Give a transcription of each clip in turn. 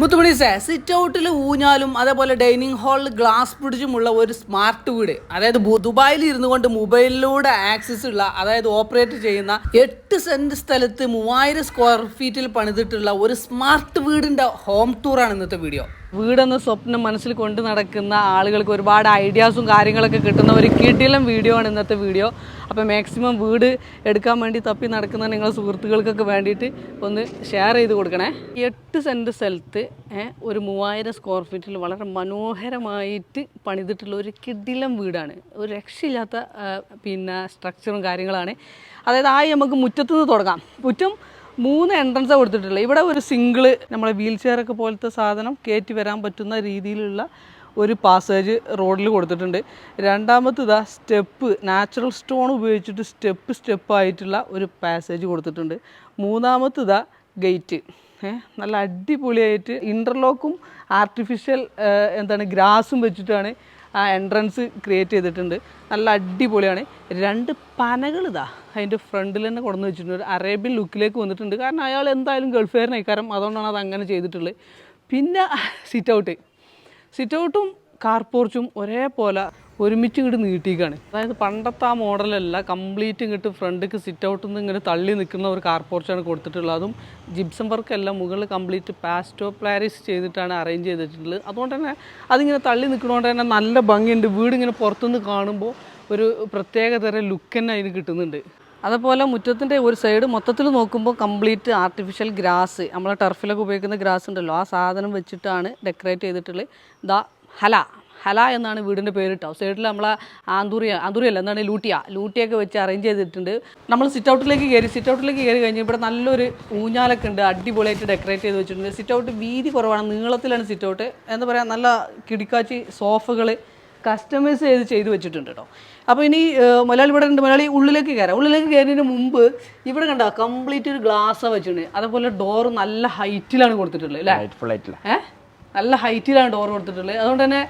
മുത്തുമണീസേ sit ഔട്ടിൽ ഊഞ്ഞാലും അതേപോലെ dining ഹാളിൽ ഗ്ലാസ് പിടിച്ചുമുള്ള ഒരു സ്മാർട്ട് വീട് അതായത് ദുബായിൽ ഇരുന്നു കൊണ്ട് മൊബൈലിലൂടെ ആക്സസ് ഉള്ള അതായത് ഓപ്പറേറ്റ് ചെയ്യുന്ന എട്ട് സെന്റ് സ്ഥലത്ത് മൂവായിരം സ്ക്വയർ ഫീറ്റിൽ പണിതിട്ടുള്ള ഒരു സ്മാർട്ട് വീടിന്റെ ഹോം ടൂർ ആണ് ഇന്നത്തെ വീഡിയോ വീടെന്ന സ്വപ്നം മനസ്സിൽ കൊണ്ട് നടക്കുന്ന ആളുകൾക്ക് ഒരുപാട് ഐഡിയാസും കാര്യങ്ങളൊക്കെ കിട്ടുന്ന ഒരു കിടിലം വീഡിയോ ആണ് ഇന്നത്തെ വീഡിയോ അപ്പോൾ മാക്സിമം വീട് എടുക്കാൻ വേണ്ടി തപ്പി നടക്കുന്ന നിങ്ങൾ സുഹൃത്തുക്കൾക്കൊക്കെ വേണ്ടിയിട്ട് ഒന്ന് ഷെയർ ചെയ്ത് കൊടുക്കണേ. എട്ട് സെന്റ് സ്ഥലത്ത് ഒരു മൂവായിരം സ്ക്വയർ ഫീറ്റിൽ വളരെ മനോഹരമായിട്ട് പണിതിട്ടുള്ള ഒരു കിടിലം വീടാണ്. ഒരു രക്ഷയില്ലാത്ത പിന്നെ സ്ട്രക്ചറും കാര്യങ്ങളാണ്. അതായത് ആയി നമുക്ക് മുറ്റത്തുനിന്ന് തുടങ്ങാം. മുറ്റം മൂന്ന് എൻട്രൻസാണ് കൊടുത്തിട്ടുള്ളത്. ഇവിടെ ഒരു സിംഗിൾ നമ്മളെ വീൽ ചെയറൊക്കെ പോലത്തെ സാധനം കയറ്റി വരാൻ പറ്റുന്ന രീതിയിലുള്ള ഒരു പാസേജ് റോഡിൽ കൊടുത്തിട്ടുണ്ട്. രണ്ടാമത്തേത് ഇതാ സ്റ്റെപ്പ് നാച്ചുറൽ സ്റ്റോൺ ഉപയോഗിച്ചിട്ട് സ്റ്റെപ്പ് സ്റ്റെപ്പായിട്ടുള്ള ഒരു പാസേജ് കൊടുത്തിട്ടുണ്ട്. മൂന്നാമത്തേത് ഇതാ ഗേറ്റ് നല്ല അടിപൊളിയായിട്ട് ഇന്റർലോക്കും ആർട്ടിഫിഷ്യൽ എന്താണ് ഗ്രാസും വെച്ചിട്ടാണ് ആ എൻട്രൻസ് ക്രിയേറ്റ് ചെയ്തിട്ടുണ്ട്. നല്ല അടിപൊളിയാണ്. രണ്ട് പനകൾ ഇതാ അതിന്റെ ഫ്രണ്ടിൽ തന്നെ കൊണ്ടു വെച്ചിട്ടുണ്ട്. ഒരു അറേബ്യൻ ലുക്കിലേക്ക് വന്നിട്ടുണ്ട്. കാരണം അയാൾ എന്തായാലും ഗൾഫുകാരനായിക്കാരം അതുകൊണ്ടാണ് അത് അങ്ങനെ ചെയ്തിട്ടുള്ളത്. പിന്നെ സിറ്റ് ഔട്ട് സിറ്റ് കാർപോർച്ചും കാർ പോർച്ചും ഒരേപോലെ ഒരുമിച്ച് ഇങ്ങോട്ട് നീട്ടിക്കാണ്. അതായത് പണ്ടത്തെ ആ മോഡലല്ല കംപ്ലീറ്റ് ഇങ്ങോട്ട് ഫ്രണ്ടിക്ക് സിറ്റ് നിന്ന് ഇങ്ങനെ തള്ളി നിൽക്കുന്ന ഒരു കാർപോർച്ചാണ് കൊടുത്തിട്ടുള്ളത്. അതും ജിപ്സം വർക്കല്ല മുകളിൽ കംപ്ലീറ്റ് പാസ്റ്റോ പ്ലാരിസ് ചെയ്തിട്ടാണ് അറേഞ്ച് ചെയ്തിട്ടുള്ളത്. അതുകൊണ്ട് തന്നെ അതിങ്ങനെ തള്ളി നിൽക്കുന്നതുകൊണ്ട് തന്നെ നല്ല ഭംഗിയുണ്ട്. വീട് ഇങ്ങനെ പുറത്തുനിന്ന് കാണുമ്പോൾ ഒരു പ്രത്യേക തരം ലുക്ക് തന്നെ അതിന് കിട്ടുന്നുണ്ട്. അതുപോലെ മുറ്റത്തിന്റെ ഒരു സൈഡ് മൊത്തത്തിൽ നോക്കുമ്പോൾ കംപ്ലീറ്റ് ആർട്ടിഫിഷ്യൽ ഗ്രാസ് നമ്മൾ ടർഫിലൊക്കെ ഉപയോഗിക്കുന്ന ഗ്രാസ് ഉണ്ടല്ലോ. ആ സാധനം വെച്ചിട്ടാണ് ഡെക്കറേറ്റ് ചെയ്തിട്ടുള്ളത്. ദ ഹല. ഹല എന്നാണ് വീടിന്റെ പേരിട്ടോ സൈഡിൽ നമ്മളെ ആന്തൂറിയ ആന്തൂറിയല്ല എന്താണ് ലൂട്ടിയ. ലൂട്ടിയൊക്കെ വെച്ച് അറേഞ്ച് ചെയ്തിട്ടുണ്ട്. നമ്മൾ സിറ്റ് ഔട്ടിലേക്ക് കയറി സിറ്റ് ഔട്ടിലേക്ക് കയറി കഴിഞ്ഞ് ഇവിടെ നല്ലൊരു ഊഞ്ഞാലൊക്കെ ഉണ്ട്. അടിപൊളിയായിട്ട് ഡെക്കറേറ്റ് ചെയ്ത് വെച്ചിട്ടുണ്ട്. സിറ്റ് ഔട്ട് വീതി കുറവാണ്. നീളത്തിലാണ് സിറ്റ് ഔട്ട് എന്താ പറയുക നല്ല കിടിക്കാച്ചി സോഫകൾ കസ്റ്റമൈസ് ചെയ്ത് ചെയ്ത് വെച്ചിട്ടുണ്ട് കേട്ടോ അപ്പോൾ ഇനി ഏഹ്, മലയാളി ഇവിടെ ഉണ്ട്. മലയാളി ഉള്ളിലേക്ക് കയറാം. ഉള്ളിലേക്ക് കയറിയതിന് മുമ്പ് ഇവിടെ കണ്ട കംപ്ലീറ്റ് ഒരു ഗ്ലാസ് വെച്ചിട്ടുണ്ട്. അതേപോലെ ഡോർ നല്ല ഹൈറ്റിലാണ് കൊടുത്തിട്ടുള്ളത് അല്ലേ? ഫുൾ ആയിട്ടില്ല ഏ? നല്ല ഹൈറ്റിലാണ് ഡോർ കൊടുത്തിട്ടുള്ളത്. അതുകൊണ്ട് തന്നെ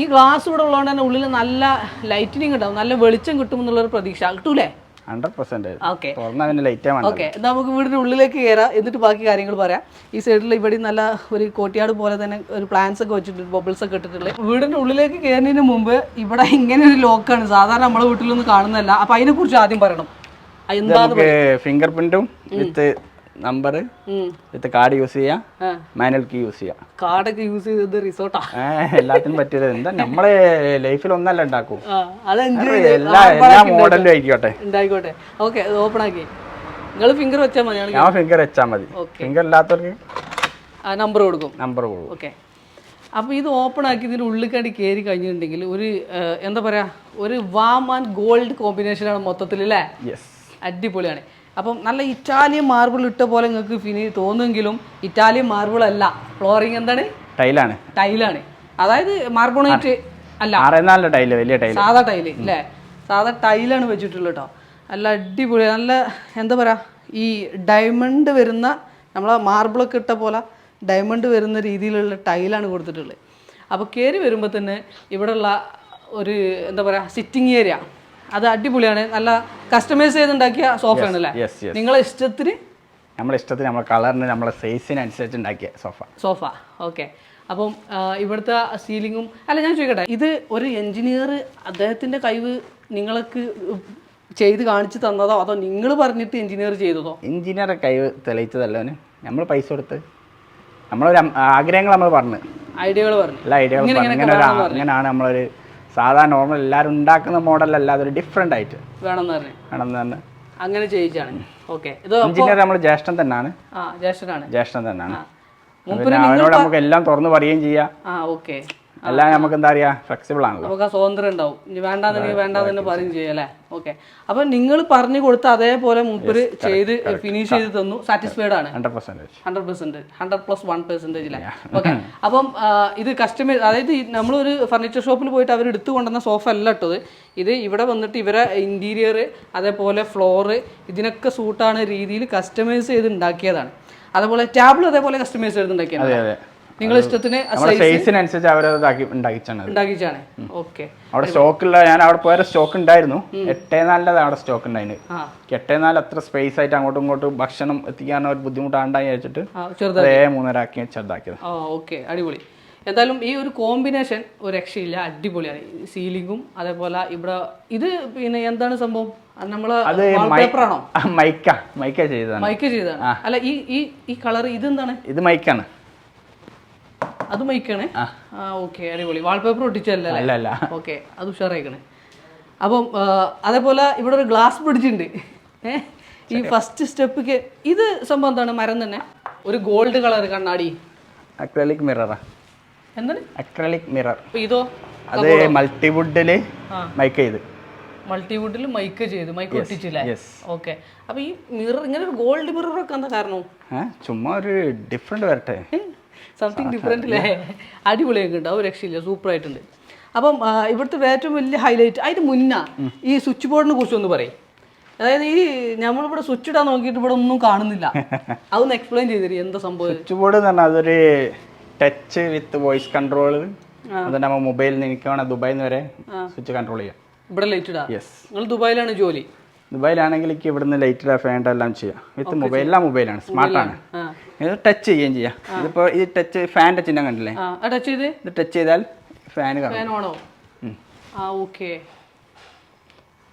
ഈ ഗ്ലാസ് ഇവിടെ ഉള്ളതുകൊണ്ട് തന്നെ ഉള്ളിൽ നല്ല ലൈറ്റിനിങ് ഉണ്ടാവും. നല്ല വെളിച്ചം കിട്ടുമെന്നുള്ളൊരു പ്രതീക്ഷ. കിട്ടൂലേ? ഹൺഡ്രഡ് പെർസെന്റ് ഓക്കെ തുറന്ന പിന്നെ ലൈറ്റ് വേണ്ട ഓക്കെ നമുക്ക് വീടിന്റെ ഉള്ളിലേക്ക് കയറാം എന്നിട്ട് ബാക്കി കാര്യങ്ങൾ പറയാം. ഈ സൈഡിൽ ഇവിടെ നല്ല ഒരു കോട്ടിയാട് പോലെ തന്നെ ഒരു പ്ലാന്റ്സ് ഒക്കെ വെച്ചിട്ടുണ്ട് ബബിൾസ് ഒക്കെ ഇട്ടിട്ടുള്ളത്. വീടിന്റെ ഉള്ളിലേക്ക് കയറുന്നതിന് മുമ്പ് ഇവിടെ ഇങ്ങനെ ഒരു ലോക്കാണ് സാധാരണ നമ്മുടെ വീട്ടിലൊന്നും കാണുന്നതല്ല. അപ്പം അതിനെക്കുറിച്ച് ആദ്യം പറയണം. Finger പ്രിന്റും with number. With card use ചെയ്യാം. മാനുവൽ കീ യൂസ് ചെയ്യാം. കാർഡൊക്കെ യൂസ് ചെയ്തത് റിസോർട്ടാ എല്ലാത്തിനും പറ്റിയത്. എന്താ നമ്മളെ ലൈഫിൽ ഒന്നല്ല ഉണ്ടാക്കൂ. എൻജോയ് എല്ലാ എല്ലാ മോഡലും ആയിക്കോട്ടെ. ഉണ്ടായിക്കോട്ടെ. ഓക്കെ ഓപ്പൺ ആക്കി. നിങ്ങൾ ഫിംഗർ വെച്ചാൽ മതി ഞാൻ ഫിംഗർ വെച്ചാൽ മതി. ഫിംഗർ ഇല്ലാത്തവർക്ക് നമ്പർ കൊടുക്കും. നമ്പർ കൊടുക്കും. ഓക്കെ അപ്പോൾ ഇത് ഓപ്പൺ ആക്കി ഇതിന്റെ ഉള്ളിക്കടി കയറി കഴിഞ്ഞിട്ടുണ്ടെങ്കിൽ ഒരു എന്താ പറയാ ഒരു വാം ആൻഡ് ഗോൾഡ് കോമ്പിനേഷൻ ആണ് മൊത്തത്തിൽ അല്ലേ? അടിപൊളിയാണ്. അപ്പം നല്ല ഇറ്റാലിയൻ മാർബിൾ ഇട്ട പോലെ നിങ്ങൾക്ക് ഫിനി തോന്നുമെങ്കിലും ഇറ്റാലിയൻ മാർബിൾ അല്ല. ഫ്ലോറിങ് എന്താണ്? ടൈലാണ്. ടൈലാണ്. അതായത് മാർബോണൈറ്റ് അല്ല. ടൈൽ വലിയ ടൈൽ. സാധാ ടൈൽ അല്ലേ? സാധാ ടൈലാണ് വെച്ചിട്ടുള്ളത് കേട്ടോ നല്ല അടിപൊളി നല്ല എന്താ പറയുക ഈ ഡയമണ്ട് വരുന്ന നമ്മളെ മാർബിളൊക്കെ ഇട്ട പോലെ ഡയമണ്ട് വരുന്ന രീതിയിലുള്ള ടൈലാണ് കൊടുത്തിട്ടുള്ളത്. അപ്പോൾ കയറി വരുമ്പോൾ തന്നെ ഇവിടെയുള്ള ഒരു എന്താ പറയുക സിറ്റിംഗ് ഏരിയ അത് അടിപൊളിയാണ്. നല്ല കസ്റ്റമൈസ് ചെയ്തുണ്ടാക്കിയ സോഫയാണ് അല്ലേ നിങ്ങളെ ഇഷ്ടത്തിന്? നമ്മളെ ഇഷ്ടത്തിന് നമ്മളെ കളറിന് നമ്മളെ സൈസിന് അനുസരിച്ച് ഉണ്ടാക്കിയ സോഫ സോഫ ഓക്കെ അപ്പം ഇവിടുത്തെ സീലിങ്ങും അല്ല ഞാൻ ചോദിക്കട്ടെ. ഇത് ഒരു എഞ്ചിനീയർ അദ്ദേഹത്തിന്റെ കഴിവ് നിങ്ങൾക്ക് ചെയ്ത് കാണിച്ചു തന്നതോ? അതോ നിങ്ങൾ പറഞ്ഞിട്ട് എഞ്ചിനീയർ ചെയ്തതോ? എഞ്ചിനീയർ കഴിവ് തെളിയിച്ചതല്ലോന് നമ്മൾ പൈസ കൊടുത്ത്. നമ്മളൊരു ആഗ്രഹങ്ങൾ നമ്മൾ പറഞ്ഞു. ഐഡിയകൾ പറഞ്ഞു. എല്ലാ ഐഡിയകൾ പറഞ്ഞു. ഇങ്ങനെ ഇങ്ങനെയാണ് നമ്മളൊരു സാധാരണ നോർമൽ എല്ലാവരും ഉണ്ടാക്കുന്ന മോഡലല്ല അതൊരു ഡിഫറെന്റ് ആയിട്ട്. വേണമെന്ന് പറഞ്ഞു. ആണെന്ന് തന്നെ അങ്ങനെ ചെയ്യിച്ചാണ്. ഓക്കെ ഇത് എഞ്ചിനീയർ നമ്മൾ ജ്യേഷ്ഠൻ തന്നെയാണ് ജ്യേഷ്ഠനാണ്. ജ്യേഷ്ഠൻ തന്നെയാണ് അവനോട് നമുക്ക് എല്ലാം തുറന്ന് പറയുകയും ചെയ്യാം. ആ ഓക്കെ എല്ലാം നമുക്ക് എന്താ പറയാ ഫ്ലെക്സിബിൾ ആണല്ലോ. നമുക്ക് ആ സ്വാതന്ത്ര്യം ഉണ്ടാവും. ഇനി വേണ്ടാന്ന് വേണ്ടാന്ന് തന്നെ പറയും ചെയ്യല്ലേ അല്ലേ? ഓക്കെ അപ്പൊ നിങ്ങൾ പറഞ്ഞു കൊടുത്ത അതേപോലെ മൂപ്പര് ചെയ്ത് ഫിനിഷ് ചെയ്ത് തന്നു. സാറ്റിസ്ഫൈഡ് ആണ്. Hundred percentage hundred percent hundred plus one percentage അല്ലേ ഓക്കെ അപ്പം ഇത് കസ്റ്റമൈസ് അതായത് നമ്മളൊരു ഫർണിച്ചർ ഷോപ്പിൽ പോയിട്ട് അവർ എടുത്തു കൊണ്ടുവന്ന സോഫ അല്ല ഇട്ടത്. ഇത് ഇവിടെ വന്നിട്ട് ഇവരെ ഇന്റീരിയർ അതേപോലെ ഫ്ലോറ് ഇതിനൊക്കെ സൂട്ടാണ് രീതിയിൽ കസ്റ്റമൈസ് ചെയ്ത് ഉണ്ടാക്കിയതാണ്. അതേപോലെ ടാബിൾ അതേപോലെ കസ്റ്റമൈസ് ചെയ്ത് ഉണ്ടാക്കിയതാണ്. നിങ്ങളുടെ ഇഷ്ടത്തിന് സൈസിനനുസരിച്ച് ഇതാക്കി ഉണ്ടാക്കിച്ചാണ്. ഓക്കെ അവിടെ സ്റ്റോക്കുള്ള ഞാൻ അവിടെ പോയ സ്റ്റോക്ക് ഉണ്ടായിരുന്നു. എട്ടേ നാലിന്റെ അവിടെ സ്റ്റോക്ക് ഉണ്ടായിരുന്നു എട്ടേ നാല് അത്ര സ്പേസ് ആയിട്ട് അങ്ങോട്ടും ഇങ്ങോട്ടും ഭക്ഷണം എത്തിക്കാൻ ഒരു ബുദ്ധിമുട്ടാണ്ടായി വെച്ചിട്ട് അതേ മൂന്നരാക്കി ചെറുതാക്കിയത്. ഓക്കെ അടിപൊളി. എന്തായാലും ഈ ഒരു കോമ്പിനേഷൻ ഒരു രക്ഷയില്ല. അടിപൊളിയാണ്. സീലിംഗും അതേപോലെ ഇവിടെ ഇത് പിന്നെ എന്താണ് സംഭവം? നമ്മൾ മൈക്ക. മൈക്ക ചെയ്തതാണ്. മൈക്ക് ചെയ്തതാണ്. അല്ല ഈ ഈ ഈ കളർ ഇതെന്താണ്? ഇത് മൈക്കാണ്. അത് മൈക്കാണ്? ആ. ഓക്കെ അടിപൊളി. വാൾപേപ്പർ ഒട്ടിച്ചല്ലേ അല്ല ഓക്കെ അത് ഉഷാറായിക്കണേ. അപ്പം അതേപോലെ ഇവിടെ ഒരു ഗ്ലാസ് പിടിച്ചിട്ടുണ്ട്. ഏ ഈ ഫസ്റ്റ് സ്റ്റെപ്പിക്ക് ഇത് സംഭവം എന്താണ്? മരം തന്നെ? ഒരു ഗോൾഡ് കളർ കണ്ണാടി. അക്രലിക് മിററാ എന്താണ്? അക്രലിക് മിറർ ഇതോ? അത് മൾട്ടിവുഡിൽ മൈക്ക് ചെയ്ത്. മൾട്ടിവുഡിൽ മൈക്ക് ചെയ്ത്. മൈക്ക് ഒട്ടിച്ചില്ലേ? ഓക്കെ. അപ്പൊ ഈ മിറർ ഇങ്ങനെ ഒരു ഗോൾഡ് മിറർ ഒക്കെ എന്താ കാരണം? ചുമ്മാ ഒരു ഡിഫറെന്റ് വരട്ടെ. സംതിങ് ഡിഫറെന്റ് അല്ലേ അടിപൊളിയൊക്കെ ഉണ്ട്. അത് രക്ഷയില്ല. സൂപ്പറായിട്ടുണ്ട്. അപ്പം ഇവിടുത്തെ ഏറ്റവും വലിയ ഹൈലൈറ്റ് അതിന് മുന്നാ ഈ സ്വിച്ച് ബോർഡിനെ കുറിച്ച് ഒന്ന് പറയും. അതായത് ഈ നമ്മളിവിടെ സ്വിച്ച് ഇടാൻ നോക്കിയിട്ട് ഇവിടെ ഒന്നും കാണുന്നില്ല. അതൊന്ന് എക്സ്പ്ലെയിൻ ചെയ്തിരി എന്താ സംഭവം? സ്വിച്ച് ബോർഡ് എന്ന് പറഞ്ഞാൽ അതൊരു ടച്ച് വിത്ത് വോയിസ് കൺട്രോൾ അത് നമ്മൾ മൊബൈലിൽ നിന്ന് എനിക്ക് വേണം ദുബായിൽ നിന്ന് വരെ സ്വിച്ച് കൺട്രോൾ ചെയ്യാം. ഇവിടെ ലൈറ്റ് ഇടാം? യെസ് നിങ്ങൾ ദുബായിലാണ് ജോലി? ദുബായിലാണെങ്കിൽ എനിക്ക് ഇവിടുന്ന് ലൈറ്റ് ഇടാൻ ഫാൻ എല്ലാം ചെയ്യാം. വിത്ത് മൊബൈൽ എല്ലാം മൊബൈലാണ് സ്മാർട്ടാണ് ഇത് ടച്ച് ചെയ്യുകയും ചെയ്യാം. ഇതിപ്പോൾ ഈ ടച്ച് ഫാന്റെ ചിഹ്നം കണ്ടില്ലേ? ടച്ച് ചെയ്ത്? ഇത് ടച്ച് ചെയ്താൽ ഫാൻ കാണും. ഫാൻ ഓണോ ആ ഓക്കെ